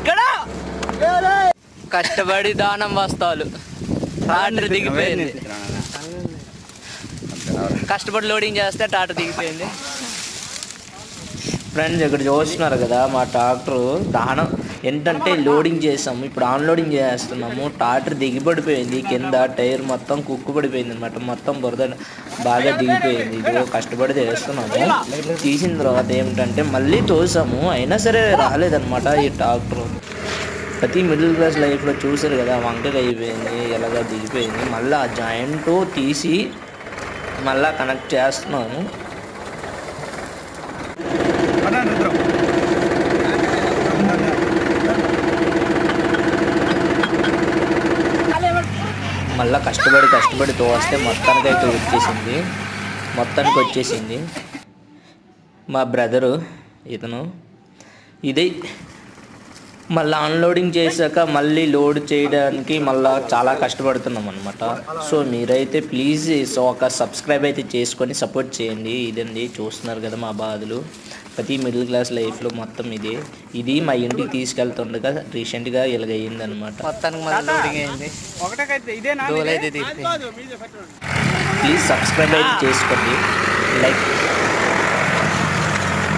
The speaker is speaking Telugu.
ఇక్కడ! కష్టపడి దానం వస్తాలు. టాటర్ దిగిపోయింది. కష్టపడి లోడింగ్ చేస్తే టాటర్ దిగిపోయింది. ఫ్రెండ్స్ ఇక్కడ చూస్తున్నారు కదా మా ట్రాక్టర్ దానం ఏంటంటే లోడింగ్ చేసాము ఇప్పుడు ఆన్లోడింగ్ చేస్తున్నాము. ట్రాక్టర్ దిగిపడిపోయింది కింద టైర్ మొత్తం కుక్కు పడిపోయింది అనమాట మొత్తం బురద బాగా దిగిపోయింది. ఇదిగో కష్టపడి చేస్తున్నాము. తీసిన తర్వాత ఏమిటంటే మళ్ళీ తోసాము. అయినా సరే రాలేదన్నమాట ఈ ట్రాక్టర్ ప్రతి మిడిల్ క్లాస్ లైఫ్లో చూసారు కదా వంకగా అయిపోయింది ఎలాగా దిగిపోయింది. మళ్ళీ ఆ జాయింట్ తీసి మళ్ళీ కనెక్ట్ చేస్తున్నాము. మళ్ళీ కష్టపడి కష్టపడి తోస్తే మొత్తానికి అయితే వచ్చేసింది. మొత్తానికి వచ్చేసింది. మా బ్రదరు ఇతను. ఇది మళ్ళీ అన్లోడింగ్ చేశాక మళ్ళీ లోడ్ చేయడానికి మళ్ళీ చాలా కష్టపడుతున్నాం అనమాట సో మీరైతే ప్లీజ్ సో ఒక సబ్స్క్రైబ్ అయితే చేసుకొని సపోర్ట్ చేయండి. ఇదండి చూస్తున్నారు కదా మా బాధలు. ప్రతి మిడిల్ క్లాస్ లైఫ్లో మొత్తం ఇది. ఇది మా ఇంటికి తీసుకెళ్తుండగా రీసెంట్గా ఇలాగ అయ్యింది. అనమాట ప్లీజ్ సబ్స్క్రైబ్ అయితే చేసుకోండి. లైక్